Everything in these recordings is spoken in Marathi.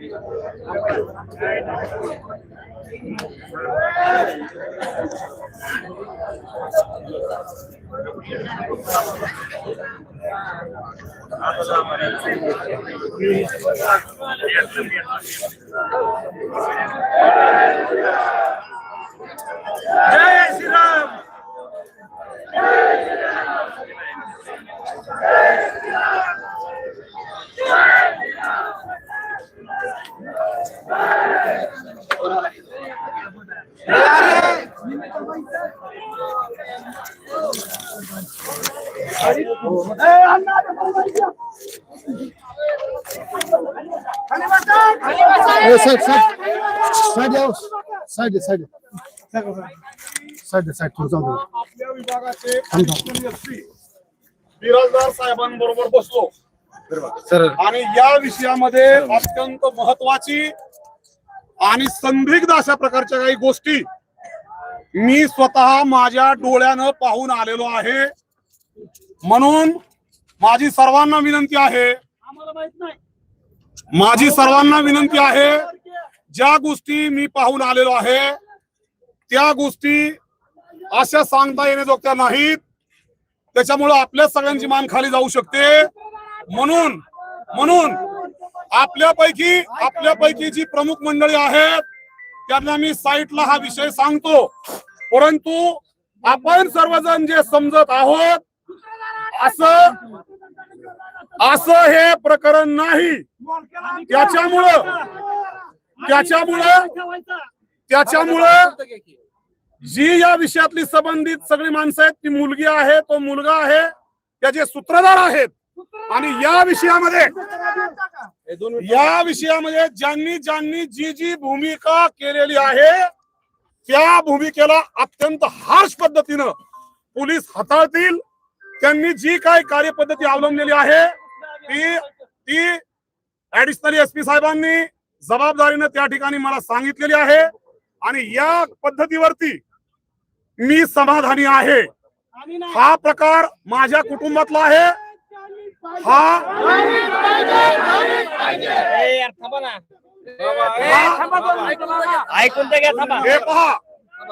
जय श्रीराम आहे, साईड आहे. साईड आहे, साईड. थोडं जाऊ दे. आपल्या विभागाचे बिराजदार साहेबांबरोबर बसलो. आणि या विषयामध्ये अत्यंत महत्वाची आणि संदिग्ध अशा प्रकारच्या काही गोष्टी मी स्वतः माझ्या डोळ्यानं पाहून आलेलो आहे. म्हणून माझी सर्वांना विनंती आहे माझी सर्वांना विनंती आहे ज्या गोष्टी मी पाहून आलेलो आहे त्या गोष्टी अशा सांगता येण्याजोगत्या नाहीत. त्याच्यामुळं आपल्या सगळ्यांची मान खाली जाऊ शकते. म्हणून म्हणून आपल्यापैकी आपल्यापैकी जी प्रमुख मंडळी आहेत त्यांना मी साईटला हा विषय सांगतो. परंतु आपण सर्वजण जे समजत आहोत असं असं हे प्रकरण नाही. त्याच्यामुळं त्याच्यामुळं त्याच्यामुळं जी या विषयातली संबंधित सगळी माणसं आहेत ती मुलगी आहे तो मुलगा आहे त्याचे सूत्रधार आहेत आणि या विषयामध्ये या विषयामध्ये ज्यांनी ज्यांनी जी जी भूमिका केलेली आहे त्या भूमिकेला अत्यंत हार्श पद्धतीनं पोलीस हाताळतील. त्यांनी जी काय कार्यपद्धती अवलंबलेली आहे ती ती ऍडिशनल एस पी साहेबांनी जबाबदारीनं त्या ठिकाणी मला सांगितलेली आहे. आणि या पद्धतीवरती मी समाधानी आहे. हा प्रकार माझ्या कुटुंबातला आहे. हा ऐकून हे पहा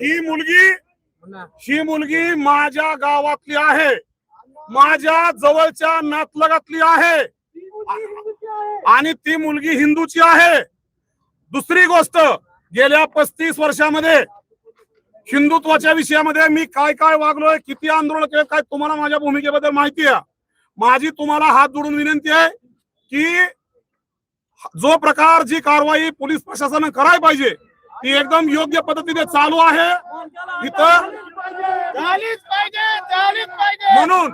ही मुलगी ही मुलगी माझ्या गावातली आहे. माझ्या जवळच्या नातलगातली आहे. आणि ती मुलगी हिंदूची आहे. दुसरी गोष्ट गेल्या पस्तीस वर्षामध्ये हिंदुत्वाच्या विषयामध्ये मी काय काय वागलोय किती आंदोलन केलं काय तुम्हाला माझ्या भूमिकेबद्दल माहिती आहे? माझी तुम्हाला हात जोडून विनंती आहे की जो प्रकार जी कारवाई पोलीस प्रशासनानं करायला पाहिजे ती एकदम योग्य पद्धतीने चालू आहे. इथं म्हणून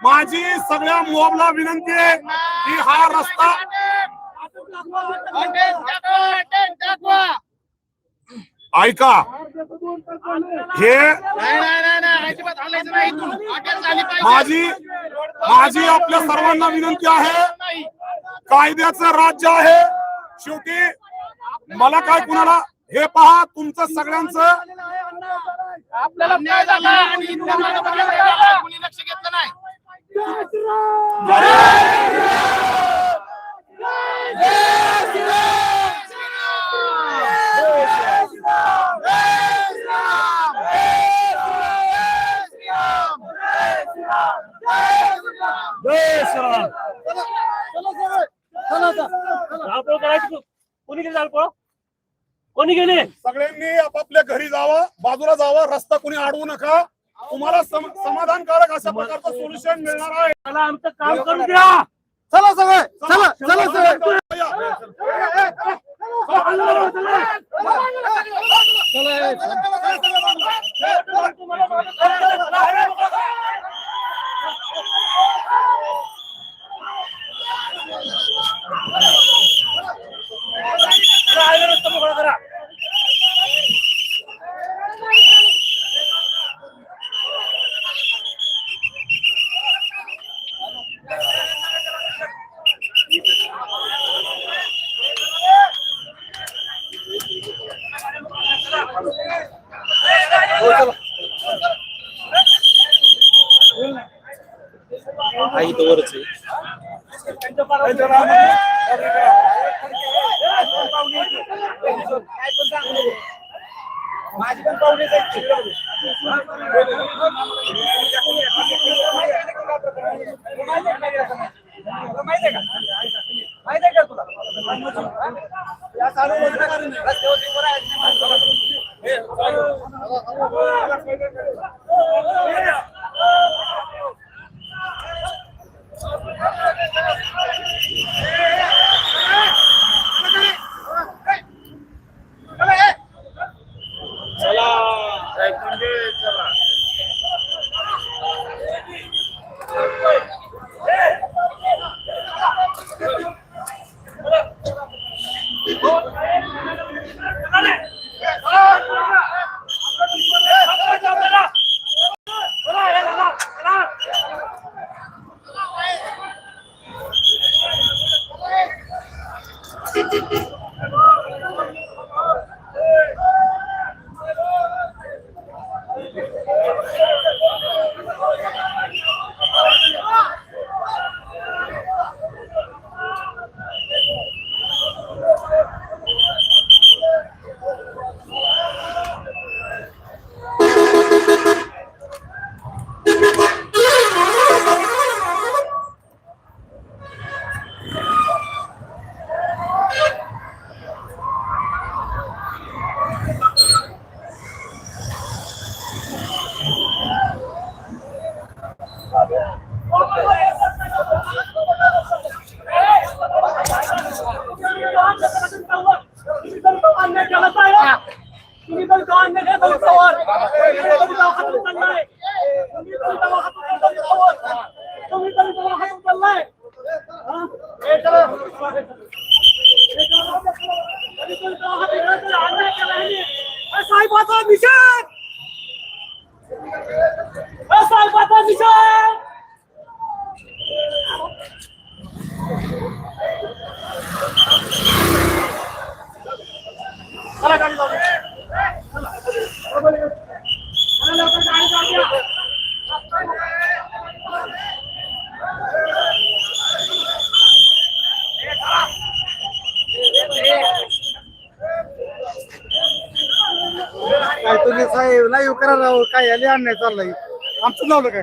माझी सगळ्या मोबला विनंती आहे की हा रस्ता ऐका. हे माझी माझी आपल्या सर्वांना विनंती आहे. कायद्याचं राज्य आहे. शेवटी मला काय कुणाला हे पहा तुमचं सगळ्यांचं आपल्याला लक्ष घेतलं नाही. कोणी गेली कोणी गेले सगळ्यांनी आपापल्या घरी जावा बाजूला जावा रस्ता कोणी अडवू नका तुम्हाला सम- समाधानकारक अशा प्रकारचं सोल्युशन मिळणार आहे. मला आमचं काम करू द्या. चला सगळे चला चला सगळे. या. चला माझी पण पाहुणेच आहेत चित्रपट. तुला माहितीये का माहितीये का तुला ¡Vamos! तुम्ही तर का अन्याय केला दलितावर? तुम्ही तर दवाखान्यात चाललाय. तुम्ही तर दवाखान्यात चाललाय. तुम्ही तर दवाखान्यात चाललाय. हा? हे चला. हे चला. तुम्ही तर दवाखान्यात चाललाय. अन्याय केला ह्यांनी. हे साहेबाचा निषेध हे साहेबाचा निषेध चला गाडी जाऊ दे. चला. चला लवकर गाडी जाऊ द्या. काय तुम्ही साहेब लाईव्ह करा राव काय आले अन्याय चाललाय? आमचं लावलं काय?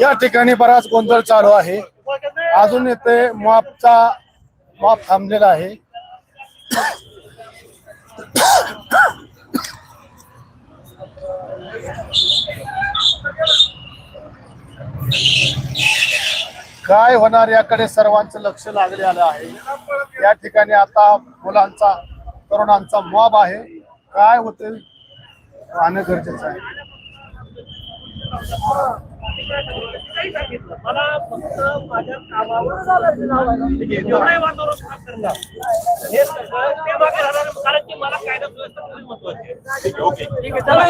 या ठिकाणी बराच गोंधळ चालू आहे. अजून येथे मॉपचा मॉप थांबलेला आहे. काय होणार याकडे सर्वांचं लक्ष लागलेलं आहे. या ठिकाणी आता मुलांचा तरुणांचा मॉब आहे. काय होते पाहणं गरजेचं आहे. काही सांगितलं मला फक्त माझ्या कामावर एवढंही वातावरण खराब करणार हे सगळं ते मागे राहणार कारण की मला कायदा सुव्यवस्था खूप महत्वाची आहे ओके ठीक आहे चला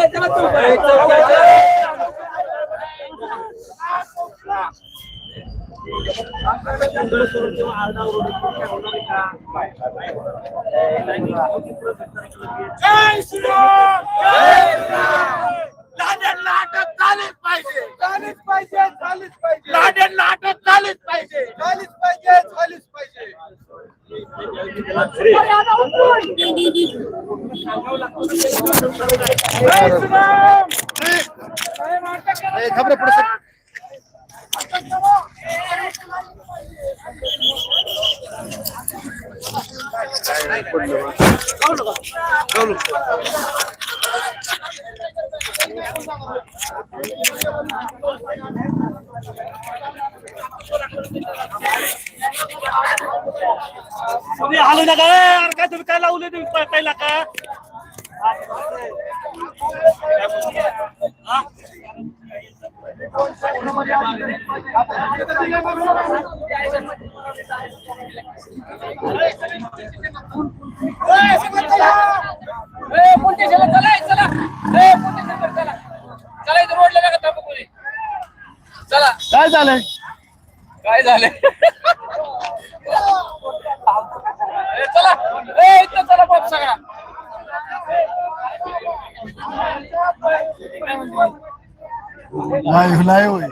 जय श्रीराम जय श्रीराम लाडेंना अटक झालीच पाहिजे झालीच पाहिजे झालीच पाहिजे लाडेंना अटक झालीच पाहिजे झालीच पाहिजे झालीच पाहिजे जय श्रीराम ए, घाबरे पुढे सर. तुम्ही हालू नका. ए, अरे काय तुम्ही काय लावले तुम्ही पहिला का? चला. चला हा? काय झालंय? काय झालंय? ए, चला. ए इथं चला बाप सगळा. लाईव्ह लाईव्ह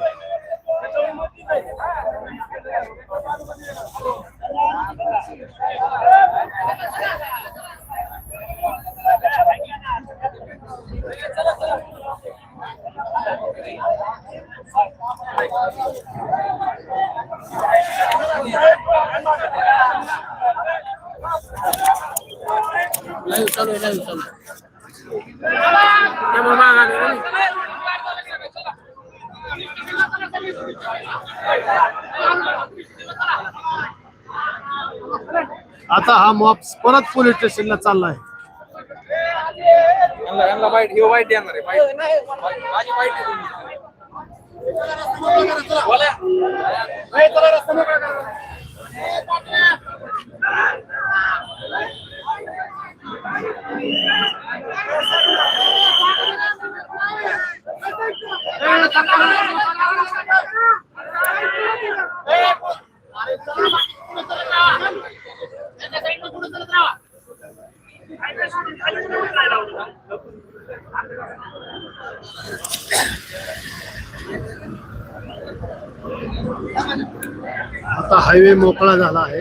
आता हा मॉप परत पोलीस स्टेशनला चाललाय यांना यांना वाईट हे वाईट येणार आहे वाईट माझी वाईट आहे तुम्ही. बोला. आता हायवे मोकळा झाला आहे.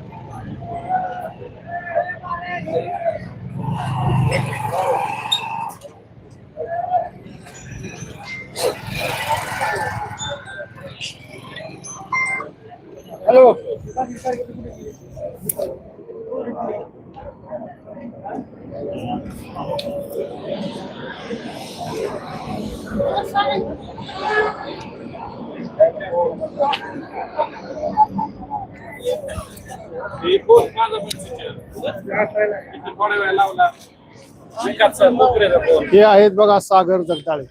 हे आहेत बघा सागर जगदाळे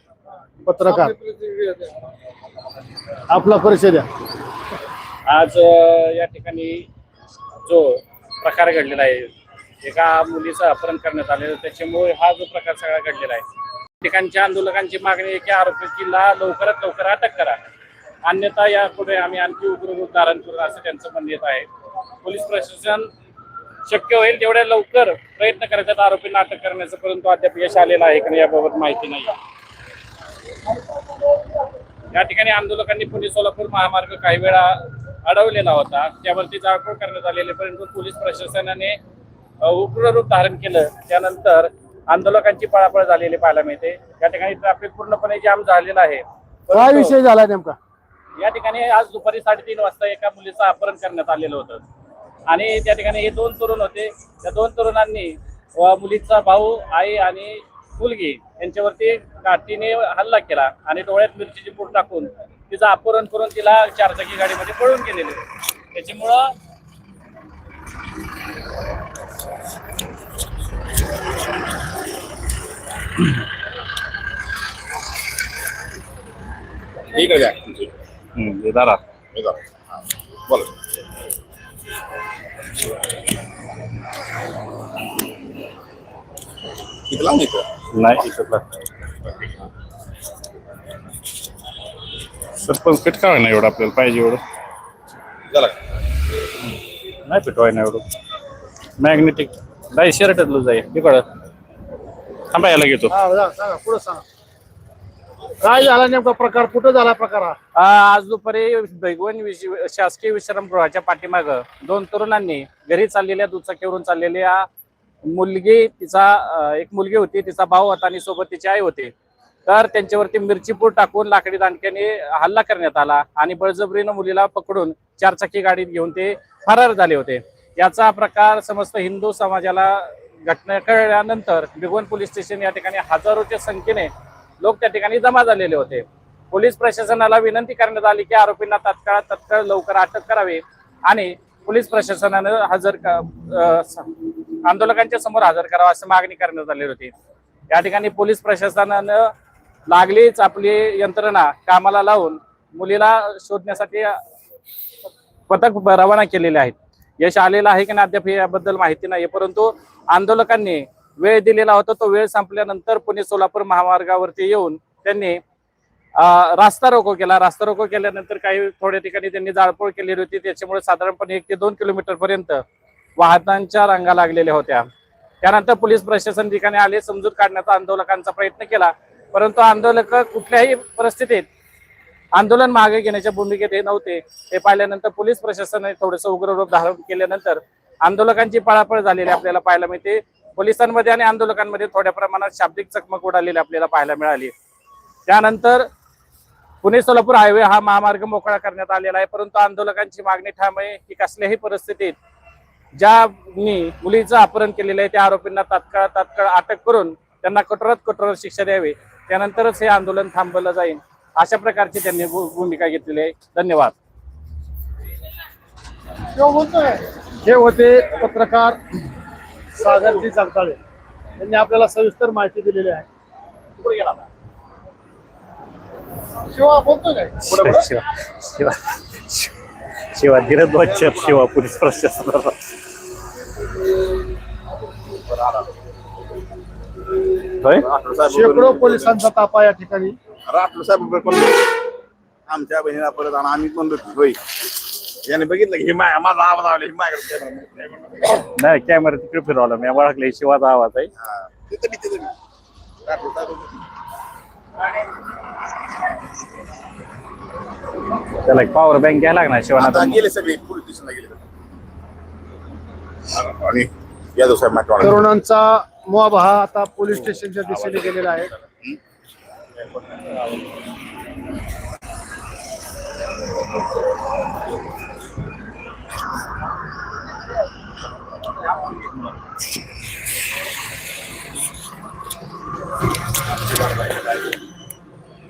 पत्रकार. आपला परिचय द्या. आज या ठिकाणी जो प्रकार घडलेला आहे एका मुलीचं अपहरण करण्यात आलेलं त्याच्यामुळे हा जो प्रकार सगळा घडलेला आहे. ठिकाणच्या आंदोलकांची मागणी आहे की आरोपीला लवकरात लवकर अटक करा. अन्यथा यापुढे आम्ही आणखी उग्र रूप धारण करू असं त्यांचं म्हणणं येत आहे. पोलीस प्रशासन शक्य होईल तेवढ्या लवकर प्रयत्न करायचा आरोपींना अटक करण्याचं परंतु अद्याप यश आलेलं आहे की याबाबत माहिती नाही. या ठिकाणी आंदोलकांनी पुणे सोलापूर महामार्ग काही वेळा अडवलेला होता. त्यावरती जाळपोळ करण्यात आलेली परंतु पोलीस प्रशासनाने उग्र रूप धारण केलं. त्यानंतर आंदोलकांची पळापळ झालेली पाहायला मिळते. या ठिकाणी ट्रॅफिक पूर्णपणे जाम झालेला आहे. काय विषय झाला नेमका? या ठिकाणी आज दुपारी साडेतीन वाजता एका मुलीचं अपहरण करण्यात आलेलं होतं. आणि त्या ठिकाणी हे दोन तरुण होते. त्या दोन तरुणांनी मुलीचा भाऊ आई आणि मुलगी यांच्यावरती काठीने हल्ला केला आणि डोळ्यात मिरचीची पूड टाकून तिचं अपहरण करून तिला चारचाकी गाडीमध्ये पळून गेलेले. त्याच्यामुळं ठीक आहे. दादा. बोला. किती लांब येतं नाही सरपंच फिट का नाही एवढं आपल्याला? पाहिजे एवढं? चला नाही पेटवाय ना एवढं. मॅग्नेटिक नाही शर्टतलं जाईल. तिकडं थांबा याला घेतो. हा जा, सांगा पुढे सांगा. काय झाला नेमका प्रकार? कुठं झाला प्रकार हा? आ, आज दुपारी भगवान विश- शासकीय विश्रामगृहाच्या पाठीमाग दोन तरुणांनी घरी चाललेल्या दुचाकीवरून चाललेल्या मुलगी तिचा एक मुलगी होती तिचा भाऊ होता आणि सोबत तिची आई होती. तर त्यांच्यावरती मिरचीपूर टाकून लाकडी दांडक्याने हल्ला करण्यात आला आणि बळजबरीनं मुलीला पकडून चारचाकी गाडीत घेऊन ते फरार झाले होते. याचा प्रकार समस्त हिंदू समाजाला घटना कळल्यानंतर भिगवण पोलीस स्टेशन या ठिकाणी हजारोच्या संख्येने लोक त्या ठिकाणी जमा झालेले होते. पोलीस प्रशासनाला विनंती करण्यात आली की आरोपींना तात्काळ तत्काळ लवकर अटक करावी आणि पोलीस प्रशासनानं हजर आंदोलकांच्या समोर हजर करावा अशी मागणी करण्यात आली होती. या ठिकाणी पोलीस प्रशासनानं लागलीच आपली यंत्रणा कामाला लावून मुलीला शोधण्यासाठी पथक रवाना केलेले आहेत. यश आलेलं आहे की नाही अद्याप याबद्दल माहिती नाही परंतु आंदोलकांनी वेळ दिलेला होता तो वेळ संपल्यानंतर पुणे सोलापूर महामार्गावरती येऊन त्यांनी रास्ता रोको केला. रास्ता रोको केल्यानंतर काही थोड्या ठिकाणी त्यांनी जाळपोळ केलेली होती. त्याच्यामुळे साधारणपणे एक ते दोन किलोमीटर पर्यंत वाहनांच्या रांगा लागलेल्या होत्या. त्यानंतर पोलीस प्रशासन ठिकाणी आले समजूत काढण्याचा आंदोलकांचा प्रयत्न केला. परंतु आंदोलक कुठल्याही परिस्थितीत आंदोलन मागे घेण्याच्या भूमिकेत हे नव्हते. हे पाहिल्यानंतर पोलीस प्रशासनाने थोडंसं उग्र रूप धारण केल्यानंतर आंदोलकांची पळापळ झालेली आपल्याला पाहायला मिळते. पोलिसांमध्ये आणि आंदोलकांमध्ये थोड्या प्रमाणात शाब्दिक चकमक उडालेली आपल्याला पाहायला मिळाली. त्यानंतर पुणे सोलापूर हायवे हा महामार्ग मोकळा करण्यात आलेला आहे. परंतु आंदोलकांची मागणी ठाम आहे की कसल्याही परिस्थितीत ज्यांनी मुलीचं अपहरण केलेलं आहे त्या आरोपींना तात्काळ तात्काळ अटक करून त्यांना कठोरात कठोर शिक्षा द्यावी. त्यानंतरच हे आंदोलन थांबवलं जाईल. अशा प्रकारची त्यांनी भूमिका घेतलेली आहे. धन्यवाद. हे होते पत्रकार सागरजी जगदाळे त्यांनी आपल्याला सविस्तर माहिती दिलेली आहे. शिवा बोलतो काय? शिवा शिवा शिवा धीरज बच्चन शिवा पोलीस प्रशासनाला होय? शेकडो पोलिसांचा तापा या ठिकाणी. राठोड साहेब पण आमच्या बहिणीला परत आणा आम्ही पण होय. याने बघितलं की हे माया माझा आवाज आला हे camera नाही. नाही कॅमेरा तिकडे फिरवला मी ओळखले शिवाचा आवाज आहे. हा. तिथं बी, तिथं बी. राठोड साहेब त्याला एक पॉवर बँक घ्यायला लागणार शिवाना आता गेले सगळे पोलीस स्टेशनला गेले. आणि यादव साहेब माटवाडा तरुणांचा मॉब हा आता पोलीस स्टेशनच्या दिशेने गेलेला आहे.